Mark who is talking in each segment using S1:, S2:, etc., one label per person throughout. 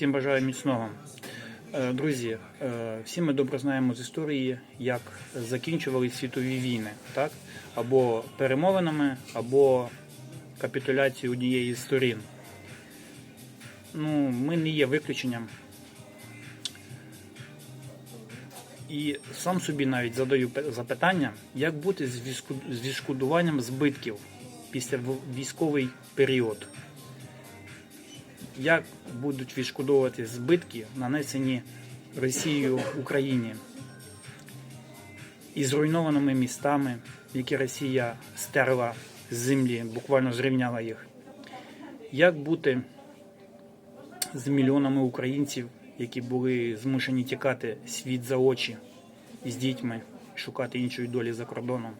S1: Всім бажаю міцного. Е, Друзі, е, всі ми добре знаємо з історії, як закінчували світові війни, так? Або перемовинами, або капітуляцією однієї з сторін. Ну, ми не є виключенням. І сам собі навіть задаю запитання, як бути з відшкодуванням збитків після військовий період. Як будуть відшкодовувати збитки, нанесені Росією Україні і зруйнованими містами, які Росія стерла з землі, буквально зрівняла їх. Як бути з мільйонами українців, які були змушені тікати світ за очі з дітьми, шукати іншої долі за кордоном?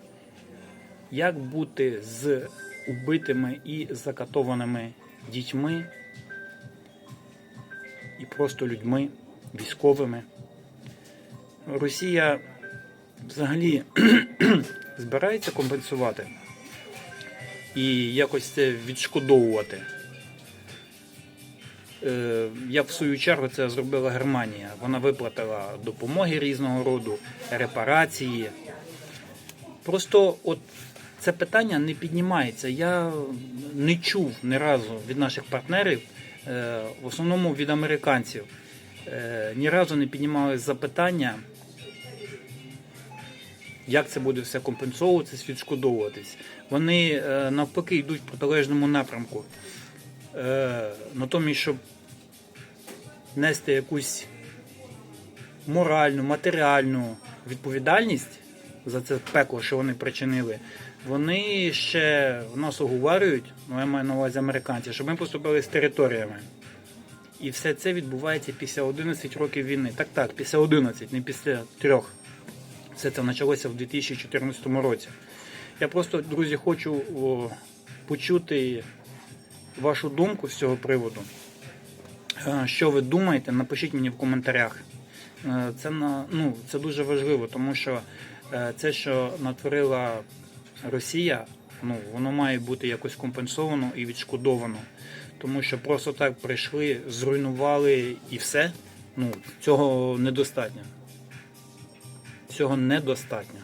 S1: Як бути з убитими і закатованими дітьми і просто людьми, військовими? Росія взагалі збирається компенсувати і якось це відшкодовувати. Е, Як в свою чергу це зробила Германія. Вона виплатила допомоги різного роду, репарації. Просто от це питання не піднімається. Я не чув ні разу від наших партнерів, е, в основному від американців, е, ні разу не піднімалось запитання, як це буде все компенсовуватись, відшкодовуватись. Вони е, навпаки йдуть в протилежному напрямку. Натомість, щоб нести якусь моральну, матеріальну відповідальність за це пекло, що вони причинили, вони ще в нас оговарюють, ну я маю на увазі американці, щоб ми поступили з територіями. І все це відбувається після 11 років війни. Так, так, після 11, не після трьох. Все це почалося в 2014 році. Я просто, друзі, хочу о, почути вашу думку з цього приводу. Е, Що ви думаєте, напишіть мені в коментарях. Е, Це, на, ну, це дуже важливо, тому що це, що натворила Росія, ну, воно має бути якось компенсовано і відшкодовано. Тому що просто так прийшли, зруйнували і все. Ну, цього недостатньо. Цього недостатньо.